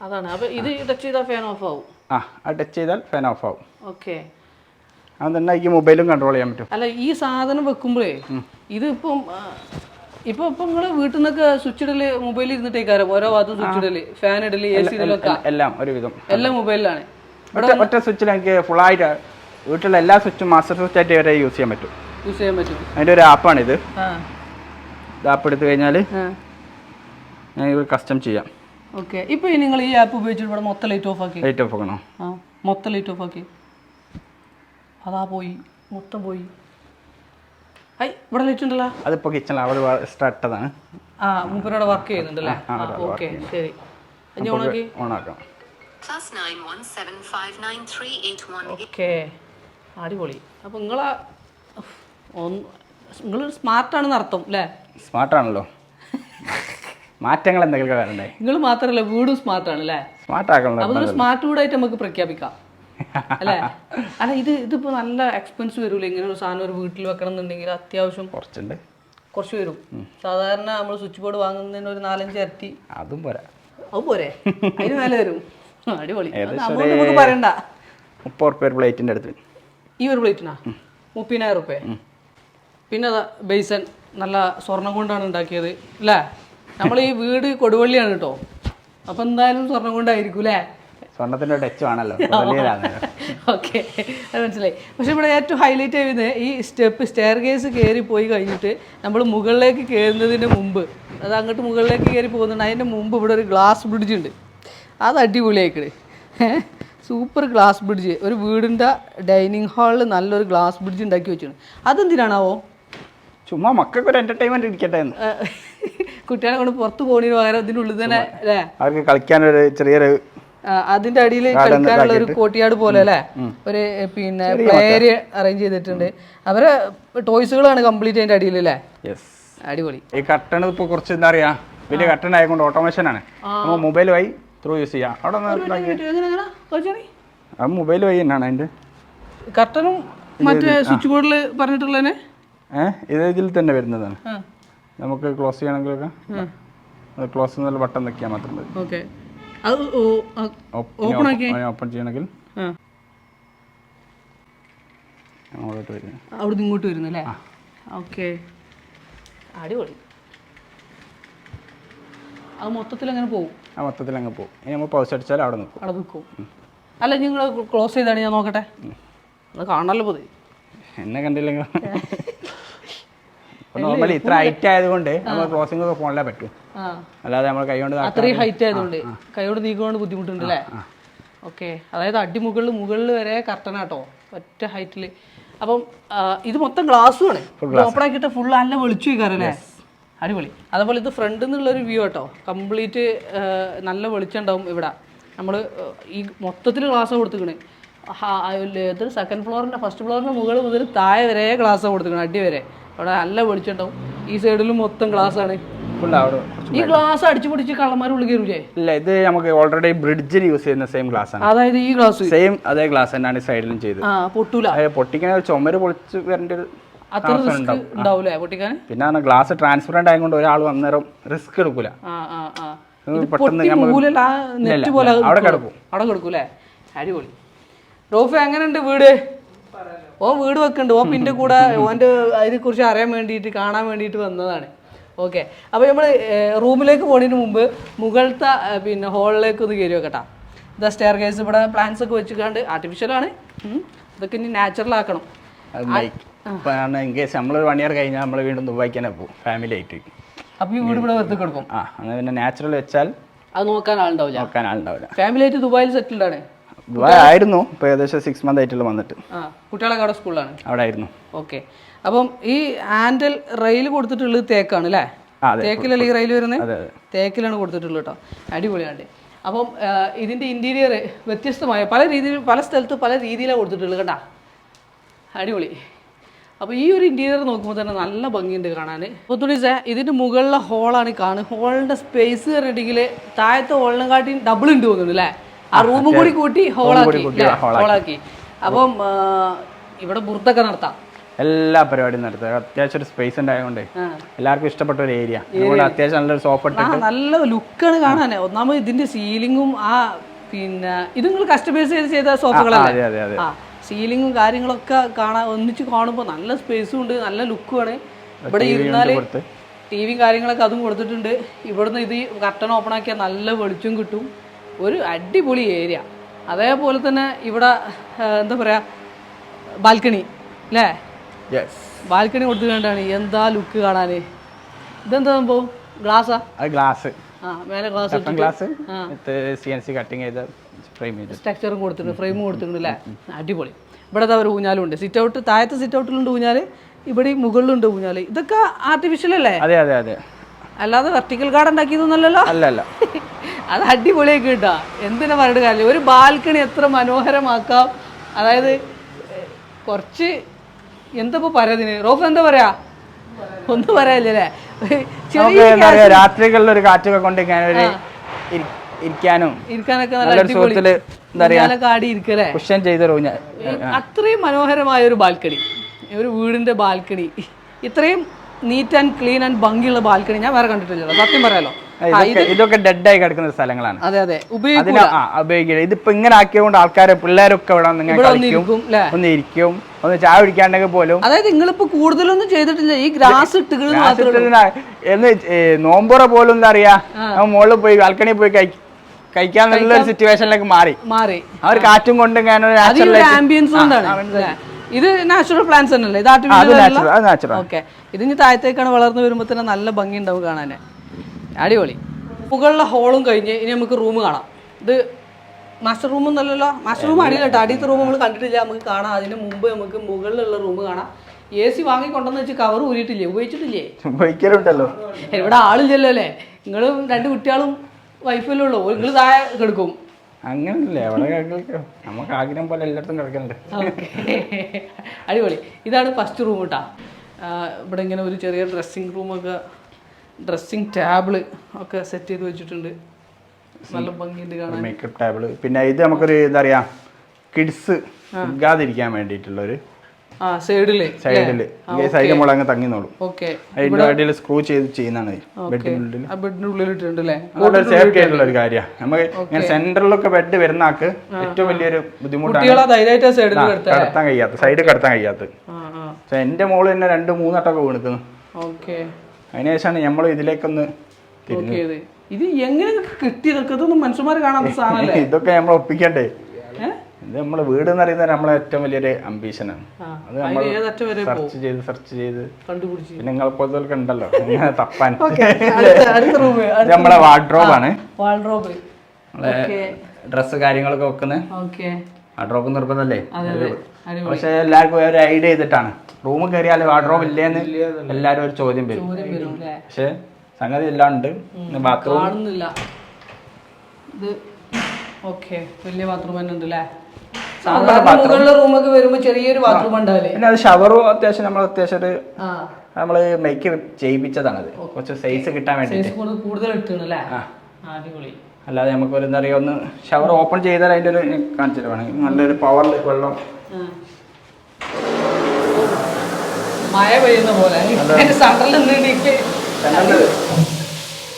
അതാണ്. അപ്പോൾ ഇത് ടച്ച് ചെയ്താൽ ഫാൻ ഓഫ് ആവും. ആ ആ ടച്ച് ചെയ്താൽ ഫാൻ ഓഫ് ആവും. ഓക്കെ അതെന്നാ തന്നെ ഈ മൊബൈലും കൺട്രോൾ ചെയ്യാൻ പറ്റും അല്ല ഈ സാധനം വെക്കുമ്പോഴേ ഇത് ഇപ്പം ഇപ്പൊ നിങ്ങൾ വീട്ടിൽ നിന്നൊക്കെ സ്വിച്ച് ഇടൽ മൊബൈലിൽ ഇരുന്നിട്ടേക്കാരം. ഓരോ ഭാഗത്തും സ്വിച്ച് ഇടൽ. ഫാൻ ഇടൽ എ സി ഇടലൊക്കെ. എല്ലാം ഒരുവിധം. എല്ലാം മൊബൈലിലാണ് ഒറ്റ സ്വിച്ചിൽ എനിക്ക് ഫുള്ളായിട്ട് വീട്ടിലുള്ള എല്ലാ സ്വിച്ചും മാസ്റ്റർ സ്വിച്ച് ആയിട്ട് വരെ യൂസ് ചെയ്യാൻ പറ്റും. യൂസ് ചെയ്യാൻ പറ്റും. അതിന്റെ ഒരു ആപ്പാണിത് ആണ് ഇത് ആപ്പ് എടുത്തു കഴിഞ്ഞാൽ ഞാൻ ഇത് കസ്റ്റം ചെയ്യാം. ഓക്കെ ഇപ്പൊ ഈ നിങ്ങൾ ഈ ആപ്പ് ഉപയോഗിച്ചിട്ട് ഇവിടെ മൊത്തം ലൈറ്റ് ഓഫ് ആക്കി. ലൈറ്റ് ഓഫ് ആക്കണോ? ആ. മൊത്തം ലൈറ്റ് ഓഫ് ആക്കി. അതാ പോയി. മൊത്തം പോയി. ഐ ഇവിടെ ലൈറ്റ് ഉണ്ടല്ലോ. അതിപ്പോൾ കിച്ചണിൽ അവിടെ എക്സ്ട്രാ ഇട്ടതാണ് ആ മൂപ്പരോടെ വർക്ക് ചെയ്യുന്നുണ്ടല്ലേ ഓക്കെ ശരി. ഇനി ഓണാക്കി. ഓണാക്കാം. Plus nine one seven five nine three eight one okay അടിപൊളി. അപ്പോൾ നിങ്ങളാ നിങ്ങൾ നിങ്ങളൊരു സ്മാർട്ടാണെന്ന് അർത്ഥം അല്ലേ സ്മാർട്ടാണല്ലോ. മാറ്റങ്ങൾ എന്തെങ്കിലും വരണ്ടേ? നിങ്ങൾ മാത്രമല്ല വീടും സ്മാർട്ടാണ് അല്ലേ സ്മാർട്ട് ആക്കണല്ലോ അപ്പോൾ സ്മാർട്ട് വീടായിട്ട് നമുക്ക് പ്രഖ്യാപിക്കാം അല്ലേ? അല്ല ഇത് ഇതിപ്പോ നല്ല എക്സ്പെൻസ് വരൂല? ഇങ്ങനെ ഒരു സാധനം ഒരു വീട്ടിൽ വെക്കണം എന്നുണ്ടെങ്കിൽ അത്യാവശ്യം കുറച്ചുണ്ട്. കുറച്ച് വരും. സാധാരണ നമ്മൾ സ്വിച്ച് ബോർഡ് വാങ്ങുന്നതിന് ഒരു നാലഞ്ച് ഇരട്ടി. അതും പോരാ. അത് പോരെ? അതിന് മേലെ വരും. അടിപൊളി. നമുക്ക് പറയണ്ട. മുപ്പത് റുപ്യ ഒരു പ്ലേറ്റിന്റെ അടുത്ത്. ഈ ഒരു പ്ലേറ്റിനാ മുപ്പതിനായിരം റുപ്യ. പിന്നെ ബേസൻ നല്ല സ്വർണം കൊണ്ടാണ് ഉണ്ടാക്കിയത് അല്ലേ നമ്മൾ ഈ വീട് കൊടുവള്ളിയാണ് കേട്ടോ അപ്പം എന്തായാലും സ്വർണം കൊണ്ടായിരിക്കും അല്ലേ സ്വർണത്തിന്റെ ടച്ച് ആണല്ലോ ഓക്കെ. അത് മനസ്സിലായി. പക്ഷെ ഇവിടെ ഏറ്റവും ഹൈലൈറ്റ് ചെയ്യുന്നത് ഈ സ്റ്റെപ്പ് സ്റ്റെയർ കേസ് കയറി പോയി കഴിഞ്ഞിട്ട് നമ്മൾ മുകളിലേക്ക് കയറുന്നതിന് മുമ്പ് അത് അങ്ങോട്ട് മുകളിലേക്ക് കയറി പോകുന്നുണ്ട് അതിന്റെ മുമ്പ് ഇവിടെ ഒരു ഗ്ലാസ് ബ്രിഡ്ജ് ഉണ്ട്. അത് അടിപൊളിയായിക്കണ്. Super glass bridge. ഒരു വീടിന്റെ ഡൈനിങ് ഹാളിൽ നല്ലൊരു ഗ്ലാസ് ബ്രിഡ്ജ് ഉണ്ടാക്കി വെച്ചു അതെന്തിനാണാവോ? ചുമ്മാ മക്കൾക്ക് ഒരു എന്റർടൈൻമെന്റ് ഇരിക്കട്ടെ എന്ന്. കുട്ടികളെ കൊണ്ട് പുറത്ത് പോകണതിന് പകരം അതിന്റെ ഉള്ളിൽ തന്നെ അല്ലേ? അവർക്ക് കളിക്കാനൊരു ചെറിയൊരു അതിന്റെ അടിയിൽ കളിക്കാനുള്ള ഒരു കോട്ടിയാട് പോലെ അല്ലേ? ഒരു പിന്നെ പ്ലേയർ അറേഞ്ച് ചെയ്തിട്ടുണ്ട്. അവരെ ടോയ്സുകളാണ് കംപ്ലീറ്റ് അതിന്റെ അടിയിൽ അല്ലേ? അടിപൊളി. ഈ കട്ടൺ ഇപ്പൊ കുറച്ച് എന്താ പറയാ വലിയ കട്ടൺ ആയതുകൊണ്ട് ഓട്ടോമേഷൻ ആണ്. മൊബൈലുമായി ത്രൂ യൂസ് ചെയ്യാം അവിടെ അത് മൊബൈൽ വഴി തന്നെയാണ് അതിന്റെ. കർട്ടനും മറ്റേ സ്വിച്ച് ബോർഡിൽ പറഞ്ഞിട്ടുള്ളതിനെ ഏഹ് ഇത് ഇതിൽ തന്നെ വരുന്നതാണ്. നമുക്ക് ക്ലോസ് ചെയ്യണമെങ്കിലൊക്കെ. അത് ക്ലോസ് എന്നുള്ള ബട്ടൺ നിൽക്കാൻ മാത്രം മതി. ആ. ഓപ്പൺ ചെയ്യണമെങ്കിൽ. അങ്ങോട്ട് വരുന്നു അവിടുന്ന് ഇങ്ങോട്ട് വരുന്നു അല്ലേ? ഓക്കെ. അടിപൊളി. അത് മൊത്തത്തിൽ അങ്ങനെ പോകും ആ മൊത്തത്തിൽ അങ്ങ് പോകും ഇനി നമ്മൾ പൗസ് അടിച്ചാൽ അവിടെ നിൽക്കും. അവിടെ നിൽക്കും. അല്ല നിങ്ങൾ ക്ലോസ് ചെയ്താണ് ഞാൻ നോക്കട്ടെ? അത് കാണാമല്ലോ പോയി എന്നെ കണ്ടില്ലെങ്കിൽ നോർമലി ഇത്ര ഹൈറ്റ് ആയതുകൊണ്ട് നമ്മൾ ക്ലോസിംഗ് ഒക്കെ ഫോണിലേ പറ്റും. അല്ലാതെ നമ്മൾ കൈകൊണ്ട് അത്രയും ഹൈറ്റ് ആയതുകൊണ്ട് കൈകൊണ്ട് നീക്കൊണ്ട് ബുദ്ധിമുട്ടുണ്ട് അല്ലേ? ഓക്കെ. അതായത് അടിമുകളിൽ മുകളിൽ വരെ കർട്ടനാട്ടോ ഒറ്റ ഹൈറ്റിൽ അപ്പം ഇത് മൊത്തം ഗ്ലാസ്സും ആണ്. ഓപ്പൺ ആക്കിയിട്ട് ഫുൾ നല്ല വെളിച്ചു വയ്ക്കാറല്ലേ അടിപൊളി. അതേപോലെ ഇത് ഫ്രണ്ടിൽ നിന്നുള്ളൊരു വ്യൂ കേട്ടോ കംപ്ലീറ്റ് നല്ല വെളിച്ചം ഉണ്ടാവും ഇവിടെ നമ്മൾ ഈ മൊത്തത്തിൽ ഗ്ലാസ് കൊടുത്തിക്കണ് സെക്കൻഡ് ഫ്ലോറിന്റെ ഫസ്റ്റ് ഫ്ലോറിന്റെ മുകളിൽ മുതൽ താഴെ വരെ ഗ്ലാസ് കൊടുത്തിക്കണം അടി വരെ. അവിടെ നല്ല വെളിച്ചം ഉണ്ടാവും ഈ സൈഡിലും മൊത്തം ഗ്ലാസ് ആണ്. ഈ ഗ്ലാസ് അടിച്ചു പിടിച്ച് കള്ളന്മാർ ഉള്ളിൽ കയറൂലേ? ഇല്ല ഇത് നമുക്ക് ഓൾറെഡി ബ്രിഡ്ജിൽ യൂസ് ചെയ്യുന്ന സെയിം ഗ്ലാസ് ആണ്. അതായത് ഈ ഗ്ലാസ് സെയിം അതേ ഗ്ലാസ് തന്നെയാണ് സൈഡിലും ചെയ്ത് പൊട്ടൂല. പൊട്ടിക്കാൻ പൊട്ടിക്കണ ചുമര് പൊളിച്ച് വരേണ്ട ഒരു പിന്നെ ഗ്ലാസ് ട്രാൻസ്പെറന്റ് ആയതുകൊണ്ട് ഒരാൾ അന്നേരം റിസ്ക് എടുക്കൂല. അവിടെ. കിടക്കും. അവിടെ കിടക്കൂലേ അടിപൊളി. റോഫ് എങ്ങനെയുണ്ട് വീട്? ഓ വീട് വെക്കുന്നുണ്ട്. ഓ പിന്നെ കൂടെ ഓന്റെ അതിനെ കുറിച്ച് അറിയാൻ വേണ്ടിയിട്ട് കാണാൻ വേണ്ടിയിട്ട് വന്നതാണ്. ഓക്കെ. അപ്പോൾ നമ്മൾ റൂമിലേക്ക് പോകുന്നതിന് മുമ്പ് മുകളിലത്തെ പിന്നെ ഹോളിലേക്ക് ഒന്ന് കയറി വെക്കട്ടാ ഇതാ സ്റ്റെയർ കേസ് ഇവിടെ പ്ലാന്റ്സ് ഒക്കെ വെച്ചിക്കാണ്ട് ആർട്ടിഫിഷ്യലാണ് ഇതൊക്കെ ഇനി നാച്ചുറൽ ആക്കണം. ഇപ്പം ഇൻ കേസ് നമ്മൾ വൺ ഇയർ കഴിഞ്ഞാൽ നമ്മൾ വീണ്ടും ദുബായിക്ക് തന്നെ പോകും ഫാമിലി ആയിട്ട്. അപ്പോൾ ഈ വീട് ഇവിടെ വെറുതെ കൊടുക്കും. ആ അങ്ങനെ പിന്നെ നാച്ചുറൽ വെച്ചാൽ അത് നോക്കാൻ ആളുണ്ടാവില്ല. നോക്കാൻ ആളുണ്ടാവില്ല. ഫാമിലി ആയിട്ട് ദുബായിൽ സെറ്റിൽഡ് ആണ്. ദുബായ് ആയിരുന്നു ഇപ്പോൾ ഏകദേശം സിക്സ് മന്ത് ആയിട്ടുള്ള വന്നിട്ട്. ആ കുട്ടികളൊക്കെ അവിടെ സ്കൂളിലാണ് അവിടെ ആയിരുന്നു ഓക്കെ അപ്പം ഈ ഹാൻഡിൽ റെയിൽ കൊടുത്തിട്ടുള്ളത് തേക്കാണ് അല്ലേ? തേക്കിലല്ലേ ഈ റെയിൽ വരുന്നത് തേക്കിലാണ് കൊടുത്തിട്ടുള്ളത് കേട്ടോ. അടിപൊളിയാണ് അപ്പം ഇതിന്റെ ഇന്റീരിയർ വ്യത്യസ്തമായ പല രീതിയിൽ പല സ്ഥലത്ത് പല രീതിയിലാണ് കൊടുത്തിട്ടുള്ളത് കേട്ടാ അടിപൊളി. അപ്പോൾ ഈ ഒരു ഇന്റീരിയർ നോക്കുമ്പോൾ തന്നെ നല്ല ഭംഗിയുണ്ട് കാണാൻ പൊത്തുണീസേ ഇതിന്റെ മുകളിലെ ഹോളാണ് കാണുന്നത്. ഹോളിന്റെ സ്പേസ് പറഞ്ഞിട്ടുണ്ടെങ്കിൽ താഴത്തെ ഹോളിനെ കാട്ടി ഡബിൾ ഉണ്ട് തോന്നുന്നു അല്ലേ ആ റൂമും കൂടി കൂട്ടി ഹോളാക്കി ഹോളാക്കി അപ്പം ഇവിടെ ബുർത്തൊക്കെ നടത്താം. എല്ലാ പരിപാടിയും നടത്തുക അത്യാവശ്യം ഒരു സ്പേസ് ഉണ്ടായതുകൊണ്ട് എല്ലാവർക്കും ഇഷ്ടപ്പെട്ട ഒരു ഏരിയ അതുകൊണ്ട് അത്യാവശ്യം നല്ലൊരു സോഫ നല്ല ലുക്കാണ് കാണാൻ ഒന്നാമത് ഇതിന്റെ സീലിങ്ങും ആ പിന്നെ ഇത് നിങ്ങൾ കസ്റ്റമൈസ് ചെയ്ത് ചെയ്ത അതെ സോഫകളല്ലേ അതെ അതെ. ആ. സീലിങ്ങും കാര്യങ്ങളൊക്കെ കാണാൻ ഒന്നിച്ച് കാണുമ്പോൾ നല്ല സ്പേസും ഉണ്ട് നല്ല ലുക്കുമാണ് ഇവിടെ ഇരുന്നാൽ ടി വിയും കാര്യങ്ങളൊക്കെ അതും കൊടുത്തിട്ടുണ്ട്. ഇവിടുന്ന് ഇത് കർട്ടൻ ഓപ്പൺ ആക്കിയാൽ നല്ല വെളിച്ചം കിട്ടും. ഒരു അടിപൊളി ഏരിയ അതേപോലെ തന്നെ ഇവിടെ എന്താ പറയുക ബാൽക്കണി അല്ലേ ബാൽക്കണി കൊടുത്തു കണ്ടാണ് എന്താ ലുക്ക് കാണാൻ ഇതെന്താ സംഭവം? ഗ്ലാസ്സാ ഗ്ലാസ് ഫ്രെയിം സ്ട്രക്ചറും കൊടുത്തിട്ടുണ്ട് ഫ്രെയിമും കൊടുത്തിട്ടുണ്ട് അല്ലേ അടിപൊളി. ഇവിടെ ഒരു ഊഞ്ഞാലും ഉണ്ട് സിറ്റ് ഔട്ട് താഴത്തെ സിറ്റ് ഔട്ടിലുണ്ട് ഊഞ്ഞാൽ ഇവിടെ മുകളിലുണ്ട് ഊഞ്ഞാൽ. ഇതൊക്കെ ആർട്ടിഫിഷ്യൽ അല്ലേ? അതെ അതെ അതെ. അല്ലാതെ വെർട്ടിക്കൽ ഗാർഡ് ഉണ്ടാക്കിയതൊന്നല്ലോ അല്ല അല്ല. അത് അടിപൊളിയൊക്കെ കിട്ടാ. എന്തിനാ പറഞ്ഞിട്ട് കാര്യം ഒരു ബാൽക്കണി എത്ര മനോഹരമാക്കാം. അതായത് കുറച്ച് എന്താ ഇപ്പൊ പറയാതിന് റോഫ് എന്താ പറയാ? ഒന്നും പറയാല്ലേ രാത്രികളിലൊരു ചെറിയ എന്താ രാത്രികളിൽ ഒരു കാറ്റൊക്കെ കൊണ്ട് ഇരിക്കാനും ഇരിക്കാനൊക്കെ നല്ല സുഖത്തിൽ എന്താ പറയാ കുഷൻ ചെയ്തൊരു അത്രയും മനോഹരമായ ഒരു ബാൽക്കണി ഒരു വീടിന്റെ ബാൽക്കണി ഇത്രയും നീറ്റ് ആൻഡ് ക്ലീൻ ആൻഡ് ഭംഗിയുള്ള ബാൽക്കണി ഞാൻ വേറെ കണ്ടിട്ടില്ല സത്യം പറയാലോ. ഇതൊക്കെ ഡെഡ് ആയി കിടക്കുന്ന സ്ഥലങ്ങളാണ്. അതെ അതെ ഉപയോഗിക്കില്ല. ഇതിപ്പോ ഇങ്ങനെ ആക്കിയതുകൊണ്ട് ആൾക്കാരെ പിള്ളേരൊക്കെ ഇവിടെ ഒന്ന് ഇരിക്കും. ഒന്ന് ചായ കുടിക്കാണ്ടെങ്കിൽ പോലും. അതായത് നിങ്ങളിപ്പോ കൂടുതലൊന്നും ചെയ്തിട്ടില്ല. ഈ ഗ്രാസ് ഇട്ടുകൾ നോമ്പുറ പോലും എന്താ അറിയാ മുകളിൽ പോയി ബാൽക്കണി പോയി കഴി- കഴിക്കാന്നുള്ള ഒരു സിറ്റുവേഷനിലേക്ക് മാറി. മാറി. ആ ഒരു കാറ്റും കൊണ്ട് ആംബിയൻസ് കൊണ്ടാണ്. ഇത് നാച്ചുറൽ പ്ലാന്റ്സ് തന്നെയല്ലേ? ഇത് ആർട്ടിഫിഷ്യൽ ഓക്കെ ഇതിന് താഴത്തേക്കാണ് വളർന്നു വരുമ്പോൾ തന്നെ നല്ല ഭംഗി ഉണ്ടാവും കാണാനെ. അടിപൊളി. മുകളിലെ ഹോളും കഴിഞ്ഞ് ഇനി നമുക്ക് റൂം കാണാം. ഇത് മാസ്റ്റർ റൂം ഒന്നല്ലല്ലോ മാസ്റ്റർ റൂം അടിയില്ല കേട്ടോ. അടിയത്തെ റൂം നമ്മൾ കണ്ടിട്ടില്ല. നമുക്ക് കാണാം. അതിന് മുമ്പ് നമുക്ക് മുകളിലുള്ള റൂം കാണാം. എ സി വാങ്ങിക്കൊണ്ടെന്ന് വെച്ച് കവർ ഊരിയിട്ടില്ലേ? ഉപയോഗിച്ചിട്ടില്ലേ? ഉപയോഗിക്കലുണ്ടല്ലോ. ഇവിടെ ആളില്ലല്ലോ അല്ലേ? നിങ്ങളും രണ്ട് കുട്ടികളും വൈഫല്ലേ ഉള്ളൂ നിങ്ങൾ താഴെ കിടക്കും. അങ്ങനല്ലേ അവിടെ കിടക്കലൊക്കെ നമുക്ക് ആഗ്രഹം പോലെ എല്ലായിടത്തും കിടക്കുന്നുണ്ട്. അടിപൊളി. ഇതാണ് ഫസ്റ്റ് റൂം കേട്ടാ ഇവിടെ ഇങ്ങനെ ഒരു ചെറിയ ഡ്രസ്സിങ് റൂമൊക്കെ ഡ്രസ്സിങ് ടേബിൾ ഒക്കെ സെറ്റ് ചെയ്ത് വെച്ചിട്ടുണ്ട്. നല്ല ഭംഗിയുണ്ട് കാണാൻ. മേക്കപ്പ് ടേബിൾ പിന്നെ ഇത് നമുക്കൊരു എന്താ പറയാ കിഡ്സ് ഇരിക്കാൻ വേണ്ടിയിട്ടുള്ള ഒരു ആ സൈഡിൽ. സൈഡിൽ. സൈഡ് മുളങ്ങ് തങ്ങിന്നോളും. ഓക്കെ അതിന്റെ അടിയിൽ സ്ക്രൂ ചെയ്ത് ചെയ്യുന്നതാണ്. ബെഡിന്റെ ഉള്ളിൽ ഇട്ടിട്ടുണ്ട് സേഫ്റ്റി ആയിട്ടുള്ള ഒരു കാര്യമാണ് നമുക്ക് ഇങ്ങനെ സെന്ററിലൊക്കെ ബെഡ് വരുന്ന ആൾക്ക് ഏറ്റവും വലിയൊരു ബുദ്ധിമുട്ടാണ്. കടത്താൻ കഴിയാത്ത സൈഡ് കടത്താൻ കഴിയാത്ത. ആ ആ. എന്റെ മോൾ തന്നെ രണ്ട് മൂന്നട്ടൊക്കെ വീണിക്കുന്നു. അതിനുശേഷമാണ് നമ്മൾ ഇതിലേക്കൊന്ന് ഇത്. എങ്ങനെ കിട്ടിയതൊക്കെ ഇതൊന്നും മനുഷ്യന്മാർ കാണാത്ത സാധനമല്ലേ? ഇതൊക്കെ നമ്മൾ ഒപ്പിക്കണ്ടേ? ഇത് നമ്മളെ വീട് എന്ന് പറയുന്നത് നമ്മളെ ഏറ്റവും വലിയൊരു അംബീഷനാണ് അത് നമ്മൾ സെർച്ച് ചെയ്ത് സെർച്ച് ചെയ്ത്. കണ്ടുപിടിച്ച്. പിന്നെ നിങ്ങൾ പോലത്തെ ഉണ്ടല്ലോ. തപ്പാൻ. നമ്മളെ വാർഡ്രോബാണ് വാൾഡ്രോബ് നമ്മളെ ഡ്രസ്സ് കാര്യങ്ങളൊക്കെ വെക്കുന്നത് ഓക്കെ. വാർഡ്രോബ് നിർബന്ധമല്ലേ അതെ അതെ. അടിപൊളി. പക്ഷെ എല്ലാവർക്കും ഒരു ഐഡിയ ചെയ്തിട്ടാണ്. റൂം കയറിയാൽ വാർഡ്രോബ് ഇല്ലേന്ന് എല്ലാരും ഒരു ചോദ്യം വരും. പക്ഷെ സംഗതി എല്ലാം ഉണ്ട്. ബാത്റൂം കാണുന്നില്ല. ഇത് ഓക്കെ. വലിയ ബാത്റൂം തന്നെ ഉണ്ട് അല്ലേ സാധാരണ മുകളിലെ റൂമൊക്കെ വരുമ്പോ ചെറിയൊരു ബാത്റൂം ഉണ്ടാവില്ലേ? പിന്നെ അത് ഷവറും അത്യാവശ്യം നമ്മൾ അത്യാവശ്യം ഒരു നമ്മൾ മേക്ക് ചെയ്യിപ്പിച്ചതാണത്. കുറച്ച് സൈസ് കിട്ടാൻ സൈസ് കൂടുതൽ ആ. അടിപൊളി. അല്ലാതെ നമുക്ക് ഒരു എന്താ പറയുക ഒന്ന് ഷവർ ഓപ്പൺ ചെയ്താൽ അതിന്റെ ഒരു കാണിച്ചിട്ട് വേണമെങ്കിൽ. നല്ലൊരു പവറിൽ വെള്ളം. മഴ പെയ്യുന്ന പോലെ.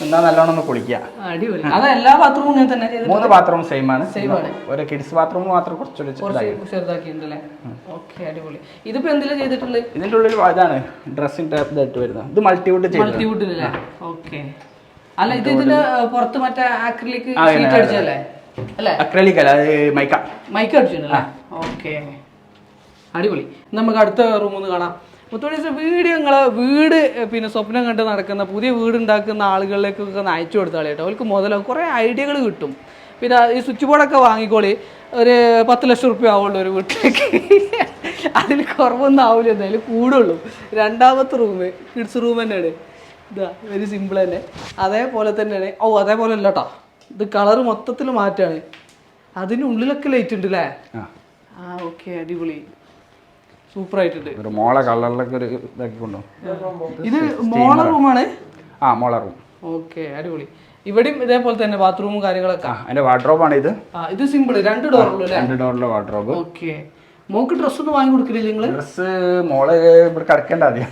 എന്നാ നല്ലോണം ഒന്ന് കുളിക്കുക അടിപൊളി. അത് എല്ലാ ബാത്റൂമും ഇങ്ങനെ തന്നെ മൂന്ന് ബാത്റൂം സെയിം ആണ്. Same ആണ്. ഒരു കിഡ്സ് ബാത്റൂം മാത്രം കുറച്ചൊരു ചെറുതായി കുറച്ച് ചെറുതാക്കിയിട്ടുണ്ടല്ലേ? ഓക്കെ അടിപൊളി. ഇതിപ്പോ എന്തിലാ ചെയ്തിട്ടുള്ളത് ഇതിന്റെ ഉള്ളിൽ ഇതാണ് ഡ്രസ്സിംഗ് ടൈപ്പ് ഇതായിട്ട് വരുന്നത്. ഇത് മൾട്ടിവുഡ് ചെയ്തത് മൾട്ടിവുഡിലല്ലേ ഓക്കെ അല്ല ഇത് ഇതിന്റെ പുറത്ത് മറ്റേ ആക്രിലിക് ആ, ഷീറ്റ് അടിച്ചല്ലേ അല്ലേ? അക്രലിക് അല്ല അത് മൈക്ക. മൈക്ക് അടിച്ചിട്ടുണ്ടല്ലേ? ഓക്കെ അടിപൊളി. നമുക്ക് അടുത്ത റൂം ഒന്ന് കാണാം. മുത്തോടി വീഡിയോ നിങ്ങളെ വീട് പിന്നെ സ്വപ്നം കണ്ട് നടക്കുന്ന പുതിയ വീട് ഉണ്ടാക്കുന്ന ആളുകളിലേക്കൊക്കെ ഒന്ന് അയച്ചു കൊടുത്താളി കേട്ടോ. അവർക്ക് മുതലാവും കുറേ ഐഡിയകൾ കിട്ടും. പിന്നെ ഈ സ്വിച്ച് ബോർഡൊക്കെ വാങ്ങിക്കോളി ഒരു പത്ത് ലക്ഷം റുപ്യ ആവുള്ളൂ ഒരു വീട്ടിലേക്ക്. അതിൽ കുറവൊന്നും ആവില്ല എന്തായാലും കൂടുള്ളൂ. രണ്ടാമത്തെ റൂം കിഡ്സ് റൂം തന്നെയാണ്. ഇതാ വെരി സിമ്പിൾ തന്നെ. അതേപോലെ തന്നെയാണ്. ഓ അതേപോലെ അല്ല കേട്ടോ ഇത് കളർ മൊത്തത്തിൽ മാറ്റാണ്. അതിനുള്ളിലൊക്കെ ലൈറ്റ് ഉണ്ട് അല്ലേ ആ ഓക്കെ അടിപൊളി. സൂപ്പർ ആയിട്ടുണ്ട് ഒരു മോളെ കളറിലൊക്കെ ഒരു ഇതാക്കി കൊണ്ടുപോകും ഇത് മോള റൂമാണ്? ആ മോള റൂം. ഓക്കെ അടിപൊളി. ഇവിടെയും ഇതേപോലെ തന്നെ ബാത്റൂമും കാര്യങ്ങളൊക്കെ. ആ വാർഡ്രോബ് ആണ് ഇത്. ഇത് സിമ്പിൾ രണ്ട് ഡോറുള്ളൂ രണ്ട് ഡോറിലെ വാർഡ്രോബ്. ഓക്കെ. മോക്ക് ഡ്രസ് ഒന്നും വാങ്ങി കൊടുക്കില്ലേ നിങ്ങൾ ഡ്രസ് മോൾ ഇവിടെ കിടക്കേണ്ട ആദ്യം.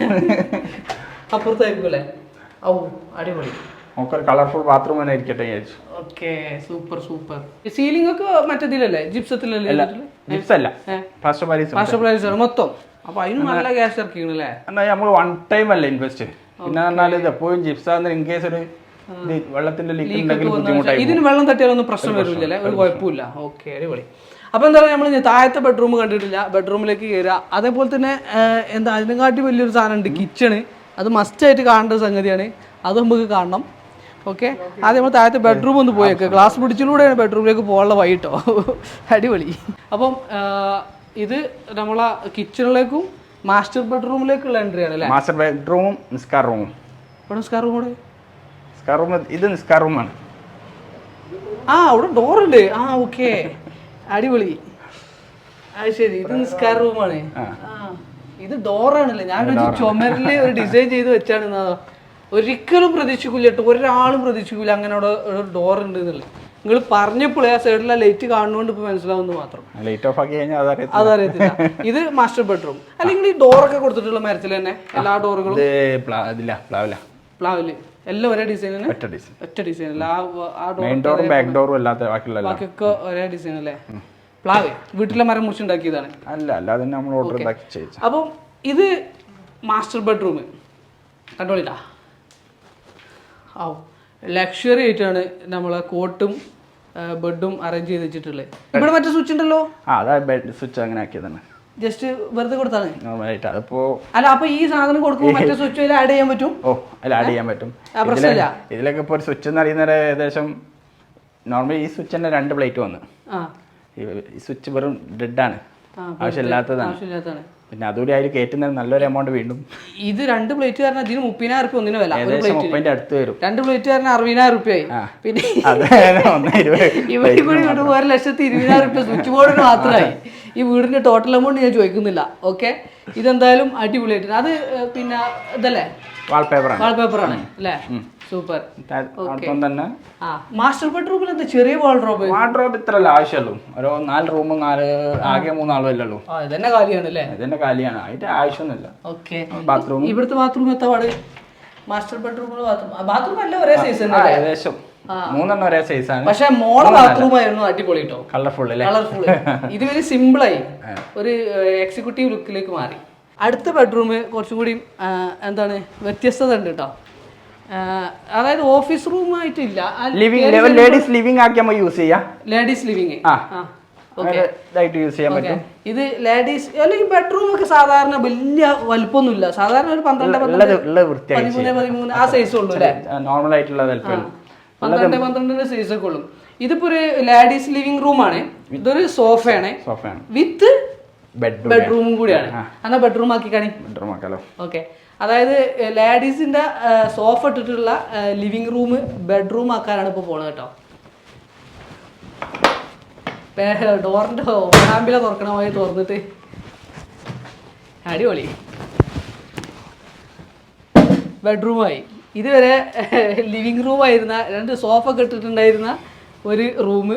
അപ്പുറത്തായിരിക്കും അല്ലേ? ഓ അടിപൊളി. നമുക്കൊരു കളർഫുൾ ബാത്റൂം തന്നെ ഇരിക്കട്ടെ വിചാരിച്ചു. Okay super super. സീലിംഗ് ഒക്കെ മറ്റേതിലല്ലേ? ജിപ്സത്തിലല്ലേ ജിപ്സ് അല്ല. ഫസ്റ്റ് പാരീസ് പ്ലാൻസ് ആണ് മൊത്തം. അപ്പൊ അതിന് നല്ല ക്യാഷ് ഇറക്കിയാണ് അല്ലേ എന്നാൽ നമ്മൾ വൺ ടൈം അല്ല ഇൻവെസ്റ്റ് പിന്നെ പറഞ്ഞാൽ ഇത് എപ്പോഴും ജിപ്സ് ഇൻ കേസ് ഒരു വെള്ളത്തിന്റെ ലീക്ക് ഉണ്ടെങ്കിൽ ബുദ്ധിമുട്ടായി ഇതിന് വെള്ളം തട്ടിയാലൊന്നും പ്രശ്നം വരില്ലല്ലേ? ഒരു കുഴപ്പമില്ല. ഓക്കെ അടിപൊളി. അപ്പോൾ എന്താ പറയുക നമ്മൾ താഴത്തെ ബെഡ്റൂം കണ്ടിട്ടില്ല. ബെഡ്റൂമിലേക്ക് കയറുക അതേപോലെ തന്നെ എന്താ അതിനെക്കാട്ടി വലിയൊരു സാധനം ഉണ്ട് കിച്ചണ് അത് മസ്റ്റായിട്ട് കാണേണ്ട ഒരു സംഗതിയാണ്. അത് നമുക്ക് കാണണം. ഓക്കെ? ആദ്യം നമ്മൾ താഴത്തെ ബെഡ്റൂം ഒന്ന് പോയേക്ക്. ഗ്ലാസ് പിടിച്ചിലൂടെയാണ് ബെഡ്റൂമിലേക്ക് പോകാനുള്ള വൈകിട്ടോ അടിപൊളി. അപ്പം ഇത് നമ്മളെ കിച്ചണിലേക്കും മാസ്റ്റർ ബെഡ്റൂമിലേക്കുള്ള എൻട്രി ആണ് അല്ലേ? മാസ്റ്റർ ബെഡ്റൂമും നിസ്കാർ റൂമും ഇവിടെ നിസ്കാർ റൂം കൂടെ നിസ്കാർ റൂം ഇത് നിസ്കാർ റൂമാണ് ആ അവിടെ ഡോറുണ്ട് ആ ഓക്കെ. അടിപൊളി. അത് ശരി ഇത് നിസ്കാർ റൂമാണ്. ഇത് ഡോറാണല്ലേ ഞാൻ ചുമരിൽ ഒരു ഡിസൈൻ ചെയ്ത് വെച്ചാണ്. ഒരിക്കലും പ്രതീക്ഷിക്കില്ല കേട്ടോ. ഒരാളും പ്രതീക്ഷിക്കില്ല അങ്ങനെ അവിടെ ഒരു ഡോർ ഉണ്ട് എന്നുള്ളത്. നിങ്ങൾ പറഞ്ഞപ്പോഴേ ആ സൈഡിലെ ലൈറ്റ് കാണുന്നോണ്ട് ഇപ്പൊ മനസ്സിലാവുന്നു മാത്രം. ലൈറ്റ് ഓഫ് ആക്കി കഴിഞ്ഞാൽ അതറിയത്തില്ല. ഇത് മാസ്റ്റർ ബെഡ്റൂം അല്ലെങ്കിൽ ഈ ഡോറൊക്കെ കൊടുത്തിട്ടുള്ള മരത്തിൽ തന്നെ എല്ലാ ഡോറുകളും പ്ലാവിൽ. എല്ലാം ഒരേ ഡിസൈൻ തന്നെ? ഒറ്റ ഡിസൈൻ ഒറ്റ ഡിസൈൻ അല്ല? ആ ഡോറും ബാക്ക് ഡോറും അല്ലാത്ത ബാക്കിയുള്ള ബാക്കിയൊക്കെ ഒരേ ഡിസൈൻ അല്ലേ? പ്ലാവ്. വീട്ടിലെ മരം മുറിച്ചുണ്ടാക്കിയതാണ്. അല്ല അല്ലാതെ നമ്മൾ ഓർഡർ ഉണ്ടാക്കി ചെയ്യിച്ച അപ്പം ഇത് മാസ്റ്റർ ബെഡ്റൂം കണ്ടോളിട്ടാ ഓ ലക്ഷറി ആയിട്ടാണ് നമ്മളെ കോട്ടും ബെഡും അറേഞ്ച് ചെയ്ത് വെച്ചിട്ടുള്ളത് ഇവിടെ മറ്റേ സ്വിച്ച് ഉണ്ടല്ലോ? ആ അതാ ബെഡ് സ്വിച്ച് അങ്ങനെ ആക്കിയതാണ് ജസ്റ്റ് വെറുതെ കൊടുത്താണ് നോർമലായിട്ട് അതിപ്പോ അല്ല അപ്പൊ ഈ സാധനം കൊടുക്കുമ്പോൾ മറ്റേ സ്വിച്ച് ആഡ് ചെയ്യാൻ പറ്റും? ഓ അതിൽ ആഡ് ചെയ്യാൻ പറ്റും. പ്രശ്നമില്ല. ഇതിലൊക്കെ ഇപ്പോൾ ഒരു സ്വിച്ച് എന്ന് അറിയുന്നത് ഏകദേശം നോർമലി ഈ സ്വിച്ച് തന്നെ രണ്ട് പ്ലേറ്റ് വന്നു. ഈ സ്വിച്ച് വെറും ഡെഡ് ആ, ആവശ്യമില്ലാത്തതാണ്. പിന്നെ അതുകൂടി അതിൽ കയറ്റുന്ന നല്ലൊരു എമൗണ്ട് വീണ്ടും. ഇത് രണ്ട് പ്ലേറ്റ് കാരണം ഇതിന് മുപ്പതിനായിരം റുപ്യ ഒന്നിനും വില ഏകദേശം അടുത്ത് വരും. രണ്ട് പ്ലേറ്റ് കാരണം അറുപതിനായിരം റുപ്യയായി ആ. പിന്നെ ഇവിടെ കൂടി ഇവിടെ ഒരു ലക്ഷത്തി ഇരുപതിനായിരം റുപ്യ സ്വിച്ച് ബോർഡിന് മാത്രമായി. ഈ വീടിന്റെ ടോട്ടൽ എമൗണ്ട് ഞാൻ ചോദിക്കുന്നില്ല ഓക്കെ ഇതെന്തായാലും അടിപൊളിയായിട്ട്. അത് പിന്നെ ഇതല്ലേ? വാൾപേപ്പറാണ് വാൾപേപ്പറാണ് അല്ലേ? സൂപ്പർ. അടുപ്പം തന്നെ. മാസ്റ്റർ ബെഡ്റൂമിൽ എന്താ ചെറിയ വാർഡ്രോബ്? വാർഡ്രോബ് ഇത്രല്ല ആവശ്യമുള്ളൂ. ഓരോ നാല് റൂമും നാല് ആകെ മൂന്നാളും അല്ലല്ലോ ഇതന്നെ കാലിയാണ് അല്ലേ ഇതിന്റെ കാലിയാണ്. അതിന്റെ ആവശ്യമൊന്നുമില്ല. ഓക്കെ. ബാത്റൂം. ഇവിടുത്തെ ബാത്റൂം എത്ര പാട്? മാസ്റ്റർ ബെഡ്റൂമിൽ ബാത്റൂം. ബാത്റൂം അല്ല ഒരേ സൈസ് ഏകദേശം. മൂന്നെണ്ണം ഒരേ സൈസാണ് പക്ഷെ മോളെ ബാത്റൂം ആയിരുന്നു അടിപൊളി കേട്ടോ കളർഫുൾ അല്ലേ? കളർഫുൾ ഇത് വെരി സിമ്പിളായി ഒരു എക്സിക്യൂട്ടീവ് ലുക്കിലേക്ക് മാറി. അടുത്ത ബെഡ്റൂം കുറച്ചും കൂടി എന്താണ് വ്യത്യസ്തത ഉണ്ട് കേട്ടോ അതായത് ഓഫീസ് റൂം ആയിട്ടില്ല ലിവിംഗ് ലേഡീസ് ലിവിംഗ് ആക്കി നമ്മൾ യൂസ് ചെയ്യാം. ലേഡീസ് ലിവിങ് ആ. ഇതായിട്ട് യൂസ് ചെയ്യാൻ പറ്റും. ഇത് ലേഡീസ് അല്ലെങ്കിൽ ബെഡ്റൂം ഒക്കെ സാധാരണ വലിയ വലിപ്പമൊന്നുമില്ല. സാധാരണ ഒരു പന്ത്രണ്ട് പതിമൂന്ന് പതിമൂന്ന് ആ സൈസ് ഉള്ളൂ അല്ലേ? നോർമൽ ആയിട്ടുള്ള പന്ത്രണ്ട് പന്ത്രണ്ടിന്റെ സൈസ് ഒക്കെ ഉള്ളൂ. ഇതിപ്പോ ഒരു ലേഡീസ് ലിവിംഗ് റൂമാണ് ഇതൊരു സോഫയാണ് ആണ്. വിത്ത് ബെഡ്റൂം ബെഡ്റൂമും കൂടിയാണ്. എന്നാ ബെഡ്റൂം ആക്കി കാണി ബെഡ്റൂം ആക്കാലോ. ഓക്കെ അതായത് ലേഡീസിന്റെ സോഫ ഇട്ടിട്ടുള്ള ലിവിങ് റൂം ബെഡ്റൂം ആക്കാനാണ് ഇപ്പോൾ പോണത് കേട്ടോ. ഡോറിന്റെ ഓടാമ്പില തുറക്കണമായി തുറന്നിട്ട്. അടിപൊളി. ബെഡ്റൂമായി. ഇതുവരെ ലിവിങ് റൂമായിരുന്ന രണ്ട് സോഫ ഒക്കെ ഇട്ടിട്ടുണ്ടായിരുന്ന ഒരു റൂം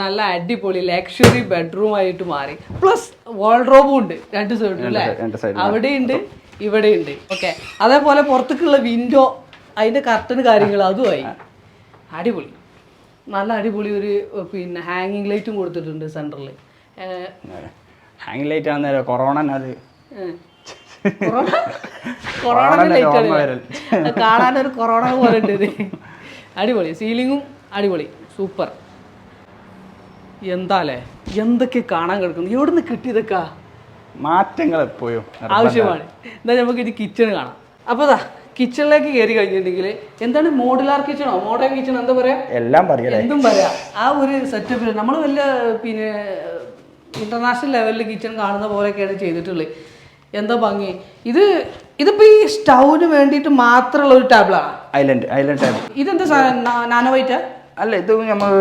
നല്ല അടിപൊളി ലക്ഷറി ബെഡ്റൂം ആയിട്ട് മാറി. പ്ലസ് വാൾഡ്രോബും ഉണ്ട് രണ്ട് സൈഡിലും അല്ലേ? side അവിടെയുണ്ട്. ഇവിടെയുണ്ട്. ഓക്കെ. അതേപോലെ പുറത്തേക്കുള്ള വിൻഡോ അതിന്റെ കർട്ടൻ കാര്യങ്ങൾ അതുമായി അടിപൊളി. നല്ല അടിപൊളി ഒരു പിന്നെ ഹാങ്ങിങ് ലൈറ്റും കൊടുത്തിട്ടുണ്ട് സെന്ററിൽ ഹാങ്ങിങ് ലൈറ്റ് ആണെന്നേരം കൊറോണ അത് കൊറോണ. കാണാനൊരു കൊറോണ പോലെ ഉണ്ട് ഇത്. അടിപൊളി. സീലിങ്ങും അടിപൊളി. സൂപ്പർ എന്താലേ എന്തൊക്കെ കാണാൻ കിടക്കുന്നു? എവിടുന്ന് കിട്ടിയതൊക്കെ? മാറ്റങ്ങൾ എപ്പോഴും ആവശ്യമാണ്. എന്താ നമുക്ക് ഇത് കിച്ചൺ കാണാം. അപ്പോൾ അതാ കിച്ചണിലേക്ക് കയറി കഴിഞ്ഞിട്ടുണ്ടെങ്കിൽ എന്താണ് മോഡുലാർ കിച്ചണോ മോഡേൺ കിച്ചൺ എന്താ പറയാ? എല്ലാം പറയാം എന്തും പറയാം. ആ ഒരു സെറ്റപ്പിൽ നമ്മൾ വലിയ പിന്നെ ഇന്റർനാഷണൽ ലെവലിൽ കിച്ചൺ കാണുന്ന പോലെയൊക്കെയാണ് ചെയ്തിട്ടുള്ളത് എന്താ ഭംഗി? ഇത് ഇതിപ്പോ ഈ സ്റ്റൗവിന് വേണ്ടിയിട്ട് മാത്രമുള്ള ഒരു ടേബിളാണ് ഐലൻഡ് ഐലൻഡ് ടേബിൾ ഇതെന്താ സാധനം? നാനോ വൈറ്റാ? അല്ല ഇത് നമ്മൾ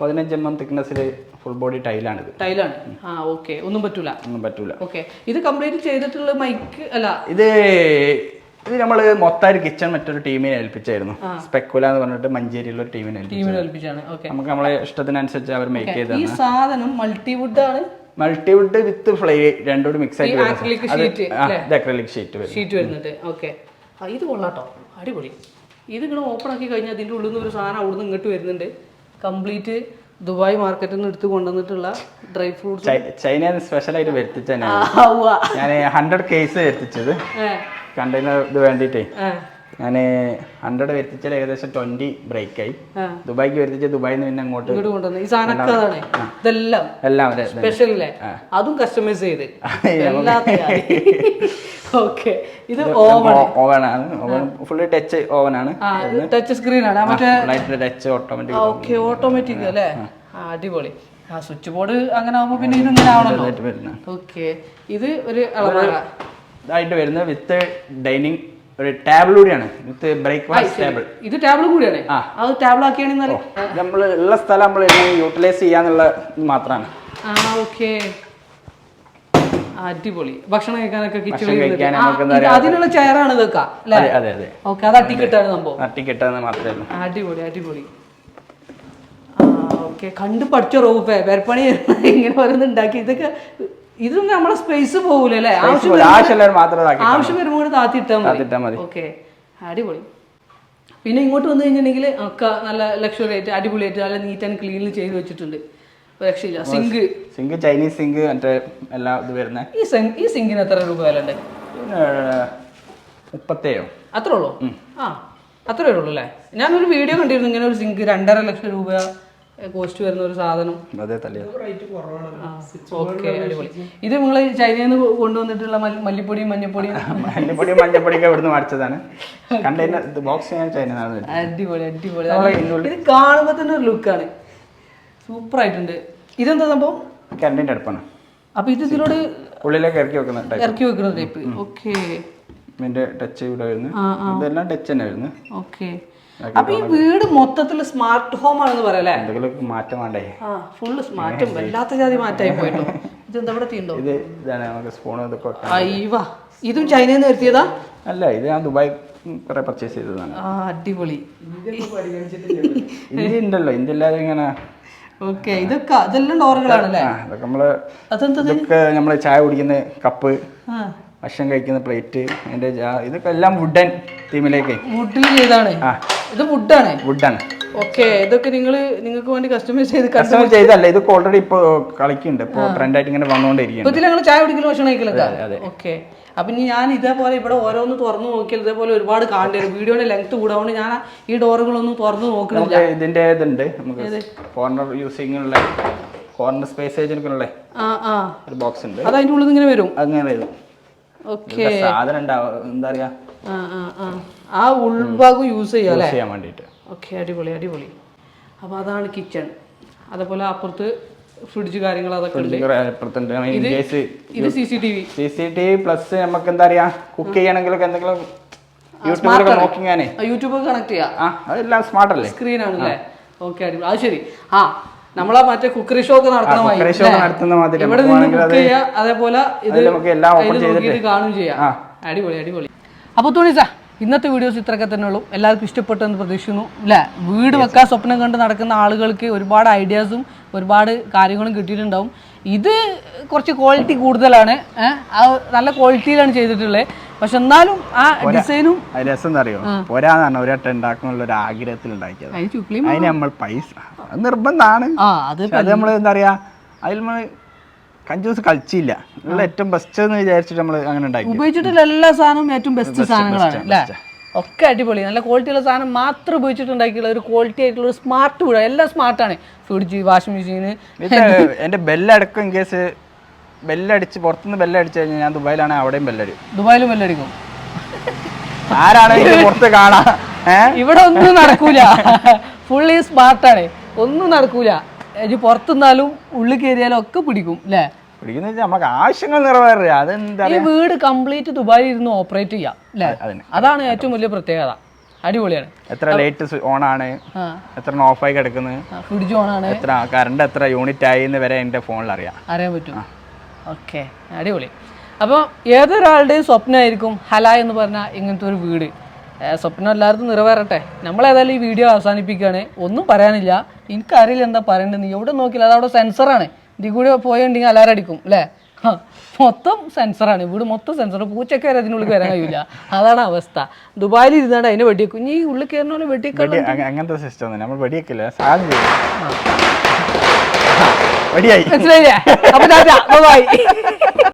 പതിനഞ്ച് എം എം തിക്നെസ്സിൽ ഫുൾ ബോഡി ടൈലാണിത് ടൈലാണ് ആ ഓക്കെ ഒന്നും പറ്റൂല. ഒന്നും പറ്റൂല. ഓക്കെ ഇത് കംപ്ലീറ്റ് ചെയ്തിട്ടുള്ള മൈക്ക് അല്ല? ഇത് ഇത് നമ്മൾ മൊത്തം കിച്ചൺ മറ്റൊരു ടീമിനെ ഏൽപ്പിച്ചായിരുന്നു. സ്പെക്കുല എന്ന് പറഞ്ഞിട്ട് മഞ്ചേരിയിലുള്ള ഒരു ടീമിനെ ഏൽപ്പിച്ചാണ്. നമുക്ക് നമ്മളെ ഇഷ്ടത്തിനനുസരിച്ച് അവർ മേക്ക് ചെയ്ത ഈ സാധനം മൾട്ടിവുഡ് ആണ്? മൾട്ടിവുഡ് വിത്ത് ഫ്ലൈ രണ്ടോട് മിക്സ് ആയിട്ട് അക്രലിക് ഷീറ്റ് ഷീറ്റ് വരുന്നുണ്ട്. ഓക്കെ ഇത് കൊള്ളാട്ടോ. അടിപൊളി. ഇത് ഇങ്ങനെ ഓപ്പൺ ആക്കി കഴിഞ്ഞാൽ അതിന്റെ ഉള്ളിൽ നിന്ന് ഒരു സാധനം അവിടുന്ന് ഇങ്ങോട്ട് വരുന്നുണ്ട്. കംപ്ലീറ്റ് ദുബായ് മാർക്കറ്റിൽ നിന്ന് എടുത്ത് കൊണ്ടുവന്നിട്ടുള്ള ഡ്രൈ ഫ്രൂട്ട്സ് ചൈന ചൈനയിൽ സ്പെഷ്യലായിട്ട് വരുത്തിച്ച ഞാൻ. Hundred case വരുത്തിച്ചത്. കണ്ടെയ്നർ ഇത് വേണ്ടിയിട്ടേ. ഞാൻ ഹൺഡ്രഡ് വരുത്തിച്ചാൽ ഏകദേശം ട്വന്റി ബ്രേക്ക് ആയി. ദുബായ്ക്ക് വരുത്തിച്ച് ദുബായിൽ നിന്ന് പിന്നെ അങ്ങോട്ട് ഇങ്ങോട്ട് ഈ ഇതെല്ലാം. എല്ലാം സ്പെഷ്യൽ അതും. കസ്റ്റമൈസ് ചെയ്ത്. ഓക്കെ. ഇത് ഓവൺ ഓവനാണ് ഓവൻ ഫുള്ള് ടച്ച് ഓവനാണ് ആണ്. ടച്ച് സ്ക്രീൻ ആണ്. മറ്റേ light touch automatic okay automatic അല്ലേ? അടിപൊളി. ആ സ്വിച്ച് ബോർഡ് അങ്ങനെ ആകുമ്പോൾ പിന്നെ ഇത് ഇങ്ങനെ ആവണല്ലോ. വരുന്ന. ഓക്കെ. ഇത് ഒരു അളവറ ഇതായിട്ട് വരുന്നത് വിത്ത് ഡൈനിങ് ഒരു ടേബിൾ കൂടിയാണ്. വിത്ത് ബ്രേക്ക്ഫാസ്റ്റ് ടേബിൾ ഇത് ടേബിൾ കൂടിയാണ്? ആ. അത് ടേബിൾ ആക്കിയാണെങ്കിൽ നമ്മൾ ഉള്ള സ്ഥലം നമ്മൾ യൂട്ടിലൈസ് ചെയ്യാന്നുള്ള മാത്രമാണ് ആ ഓക്കെ. അടിപൊളി. ഭക്ഷണം കഴിക്കാനൊക്കെ കിച്ചണിൽ അതിനുള്ള ചെയറാണ് ഇതൊക്കെ അല്ലേ? ഓക്കെ അത് അട്ടിക്കിട്ടാണ് സംഭവം. അട്ടിക്കിട്ടാന്ന് മാത്രമേ അടിപൊളി അടിപൊളി. ഓക്കെ കണ്ട് പഠിച്ച റൂപ്പേ പേരപ്പണി ഇങ്ങനെ ഓരോന്ന് ഉണ്ടാക്കി ഇതൊക്കെ ഇതൊന്നും നമ്മളെ സ്പേസ് പോകൂലേ ഇതാക്കി ആവശ്യം വരുമ്പോൾ താത്തിട്ടാൽ താത്തിട്ടാ മതി. ഓക്കെ അടിപൊളി. പിന്നെ ഇങ്ങോട്ട് വന്നു കഴിഞ്ഞിട്ടുണ്ടെങ്കിൽ ഒക്കെ നല്ല ലക്ഷറി ആയിട്ട് അടിപൊളിയായിട്ട് നല്ല നീറ്റ് ആൻഡ് ക്ലീനിൽ ചെയ്ത് വെച്ചിട്ടുണ്ട്. രക്ഷയില്ല. സിങ്ക്. സിങ്ക് ചൈനീസ് സിങ്ക് മറ്റേ എല്ലാം ഇത് വരുന്ന. ഈ സിങ്ക് ഈ സിങ്കിന് എത്ര രൂപ വില ഉണ്ട് മുപ്പത്തേഴോ? അത്രേ ഉള്ളൂ? ആ അത്രേ ഉള്ളൂ അല്ലേ? ഞാനൊരു വീഡിയോ കണ്ടിരുന്നു ഇങ്ങനെ ഒരു സിങ്ക് രണ്ടര ലക്ഷം രൂപ കോസ്റ്റ് വരുന്ന ഒരു സാധനം. അതെ ഓക്കെ അടിപൊളി. ഇത് നിങ്ങൾ ചൈനയിൽ നിന്ന് കൊണ്ടുവന്നിട്ടുള്ള മല്ലി- മല്ലിപ്പൊടിയും മഞ്ഞപ്പൊടിയും. മഞ്ഞപ്പൊടിയും മഞ്ഞപ്പൊടിയൊക്കെ ഇവിടുന്ന് മേടിച്ചതാണ്. കണ്ടെയ്നർ ബോക്സ് ഞാൻ ചൈനയിൽ അടിപൊളി അടിപൊളി. ഇത് കാണുമ്പോൾ തന്നെ ഒരു ലുക്കാണ് സൂപ്പർ ആയിട്ടുണ്ട് ഇതെന്താ സംഭവം? കരണ്ടിന്റെ അടുപ്പാണ്. അപ്പൊ ഇത് ഇതിനോട് ഉള്ളിലേക്ക് ഇറക്കി വെക്കുന്ന ടൈപ്പ്. ഇറക്കി വെക്കുന്ന ടൈപ്പ്. ഓക്കെ. ഇതിന്റെ ടച്ച് ഇവിടെ വരുന്നു. ഇതെല്ലാം ടച്ച് തന്നെ വരുന്നു. ഓക്കെ. അപ്പൊ ഈ വീട് മൊത്തത്തിൽ സ്മാർട്ട് ഹോം ആണെന്ന് പറയല്ലേ എന്തെങ്കിലും മാറ്റം വേണ്ടേ? ആ ഫുള്ള് മാറ്റം വല്ലാത്ത ജാതി മാറ്റായി പോയിട്ടോ. ഇതെന്താ ഇവിടെ തീണ്ടോ? ഇത് ഇതാണ് നമുക്ക് സ്പൂൺ ഇതൊക്കെ അയ്യവാ. ഇതും ചൈനയിൽ നിന്ന് വരുത്തിയതാ? അല്ല ഇത് ഞാൻ ദുബായ് കുറെ പർച്ചേസ് ചെയ്തതാണ്. ആ അടിപൊളി. ഇന്ത്യ ഉണ്ടല്ലോ. ഇന്ത്യ ഇല്ലാതെ ഇങ്ങനെ ഓക്കെ ഇതൊക്കെ ഇതെല്ലാം ഡോറുകളാണല്ലേ? നമ്മൾ ഇതൊക്കെ നമ്മൾ ചായ കുടിക്കുന്ന കപ്പ്. ഭക്ഷണം കഴിക്കുന്ന പ്ലേറ്റ് അതിന്റെ ഇതൊക്കെ എല്ലാം വുഡൻ തീമിലേക്ക്. വുഡിൽ ചെയ്താണ് ആ. ഇത് വുഡാണ് വുഡാണ് ഓക്കെ ഇതൊക്കെ നിങ്ങൾ നിങ്ങൾക്ക് വേണ്ടി കസ്റ്റമൈസ് ചെയ്ത് കസ്റ്റമർ ചെയ്തല്ല ഇതൊക്കെ ഓൾറെഡി ഇപ്പോൾ കളിക്കുന്നുണ്ട്. ഇപ്പോൾ ട്രെൻഡായിട്ട് ഇങ്ങനെ വന്നുകൊണ്ടിരിക്കുകയാണ് ഇതിൽ ഞങ്ങൾ ചായ കുടിക്കലും ഭക്ഷണം കഴിക്കലൊക്കെ. ഓക്കെ അപ്പൊ ഇനി ഞാൻ ഇതേപോലെ ഇവിടെ ഓരോന്ന് തുറന്നു നോക്കിയാൽ ഇതേപോലെ ഒരുപാട് കാണേണ്ടി വരും. വീഡിയോയുടെ ലെങ്ത് കൂടാണ്ട് ഞാൻ ഈ ഡോറുകളൊന്നും തുറന്നു നോക്കുന്നില്ല ഇതിന്റെ ഇതുണ്ട്. നമുക്ക് കോർണർ യൂസിങ്ങിനുള്ള കോർണർ സ്പേസ് ആ ഒരു ബോക്സ് ഉണ്ട്. അത് അതിന്റെ ഉള്ളിൽ ഇങ്ങനെ വരും. അങ്ങനെ വരും. സാധനം എന്താ പറയാ? ആ ഉൾഭാഗം യൂസ് ചെയ്യാൻ വേണ്ടിയിട്ട്. ഓക്കെ അടിപൊളി അടിപൊളി. അപ്പോൾ അതാണ് കിച്ചൺ അതേപോലെ അപ്പുറത്ത് ഫ്രിഡ്ജ് കാര്യങ്ങൾ അതൊക്കെ ഇത് C C T V C C T V plus നമുക്ക് എന്താ പറയാ കുക്ക് ചെയ്യണമെങ്കിലൊക്കെ എന്തെങ്കിലും യൂട്യൂബിലൊക്കെ നോക്കിങ്ങാനേ യൂട്യൂബ് കണക്ട് ചെയ്യാം. ആ അതെല്ലാം സ്മാർട്ട് അല്ലേ? സ്ക്രീൻ ആണല്ലേ? ഓക്കെ അടിപൊളി. അത് ശരി. ആ നമ്മളാ മറ്റേ കുക്കറി ഷോക്ക്? നടത്തുന്ന മാതിരി. ഇവിടെ നിന്ന് കുക്ക് ചെയ്യാം അതേപോലെ ഇത് നോക്കിയിട്ട് കാണും ചെയ്യാം. അടിപൊളി അടിപൊളി. അപ്പോൾ തുണിസാ ഇന്നത്തെ വീഡിയോസ് ഇത്രയൊക്കെ തന്നെ ഉള്ളൂ. എല്ലാവർക്കും ഇഷ്ടപ്പെട്ടെന്ന് പ്രതീക്ഷിക്കുന്നു. അല്ലേ? വീട് വെക്കാൻ സ്വപ്നം കണ്ട് നടക്കുന്ന ആളുകൾക്ക് ഒരുപാട് ഐഡിയാസും ഒരുപാട് കാര്യങ്ങളും കിട്ടിയിട്ടുണ്ടാവും. ഇത് കുറച്ച് ക്വാളിറ്റി കൂടുതലാണ്. നല്ല ക്വാളിറ്റിയിലാണ് ചെയ്തിട്ടുള്ളത് പക്ഷെ എന്നാലും ആ ഡിസൈനും രസം അറിയോ? പോരാന്ന് പറഞ്ഞ ഒരട്ടം ഉണ്ടാക്കാനുള്ള ഒരു ആഗ്രഹത്തിൽ ഉണ്ടാക്കിയത്. അതിന് നമ്മൾ പൈസ നിർബന്ധമാണ് അത് നമ്മൾ എന്താ പറയാ അതിൽ നമ്മൾ കഞ്ചൂസ് കളിച്ചില്ല. ഉള്ള ഏറ്റവും ബെസ്റ്റ് എന്ന് വിചാരിച്ചിട്ട് നമ്മൾ അങ്ങനെ ഉണ്ടാക്കി ഉപയോഗിച്ചിട്ടുള്ള എല്ലാ സാധനവും ഏറ്റവും ബെസ്റ്റ് സാധനങ്ങളാണ് അല്ലേ? ഒക്കെ അടിപൊളി. നല്ല ക്വാളിറ്റിയുള്ള സാധനം മാത്രം ഉപയോഗിച്ചിട്ടുണ്ടാക്കിയുള്ള ഒരു ക്വാളിറ്റി ആയിട്ടുള്ള ഒരു സ്മാർട്ട് വീട്. എല്ലാം സ്മാർട്ടാണ് ഫ്രിഡ്ജ് വാഷിംഗ് മെഷീൻ എന്റെ എന്റെ ബെല്ലടക്കം ഇൻ കേസ് ബെല്ലടിച്ച് പുറത്തുനിന്ന് ബെല്ലടിച്ച് കഴിഞ്ഞാൽ ഞാൻ ദുബായിലാണെങ്കിൽ അവിടെയും ബെല്ലടിക്കും. ദുബായിലും ബെല്ലടിക്കും. ആരാണെങ്കിലും പുറത്ത് കാണാ ഇവിടെ ഒന്നും നടക്കൂല. ഫുള്ളി സ്മാർട്ടാണ് ഒന്നും നടക്കൂല. ഇനി പുറത്തുനിന്നാലും ഉള്ളിൽ കയറിയാലും ഒക്കെ പിടിക്കും അല്ലേ പിടിക്കുന്ന വെച്ചാൽ നമുക്ക് ആവശ്യങ്ങൾ നിറവേറുക അതെന്താ ഈ വീട് കംപ്ലീറ്റ് ദുബായിൽ ഇരുന്ന് ഓപ്പറേറ്റ് ചെയ്യാം അല്ലേ അതാണ് ഏറ്റവും വലിയ പ്രത്യേകത. അടിപൊളിയാണ്. എത്ര ലൈറ്റ് ഓൺ ആണ് എത്ര ഓഫ് ആയി കിടക്കുന്നത് ഫ്രിഡ്ജ് ഓണാണ്. എത്ര കറണ്ട് എത്ര യൂണിറ്റ് ആയി എന്ന് വരെ എന്റെ ഫോണിൽ അറിയാം. അറിയാൻ പറ്റും. ഓക്കെ അടിപൊളി. അപ്പോൾ ഏതൊരാളുടെയും സ്വപ്നമായിരിക്കും ഹല എന്ന് പറഞ്ഞാൽ ഇങ്ങനത്തെ ഒരു വീട്? സ്വപ്നം എല്ലാവർക്കും നിറവേറട്ടെ. നമ്മളേതായാലും ഈ വീഡിയോ അവസാനിപ്പിക്കുകയാണ്. ഒന്നും പറയാനില്ല. എനിക്കറിയില്ല എന്താ പറയേണ്ടത്. നീ എവിടെ നോക്കില്ല അതവിടെ സെൻസറാണ്. ഇതിൽ കൂടി പോയിട്ടുണ്ടെങ്കിൽ അലാരം അടിക്കും അല്ലേ? മൊത്തം സെൻസറാണ്. ഇവിടെ മൊത്തം സെൻസർ പൂച്ചക്ക് വരെ അതിനുള്ളിൽ വരാൻ കഴിയില്ല. അതാണ് അവസ്ഥ. ദുബായിൽ ഇരുന്നാണ്ട് അതിനെ വെടിയേക്കും ഇനി ഉള്ളിൽ കയറുന്ന പോലെ അങ്ങനത്തെ സിസ്റ്റം നമ്മൾ വെടിയേക്കില്ല സാധനം വെടിയായി മനസ്സിലായില്ലേ? അപ്പൊ ബൈ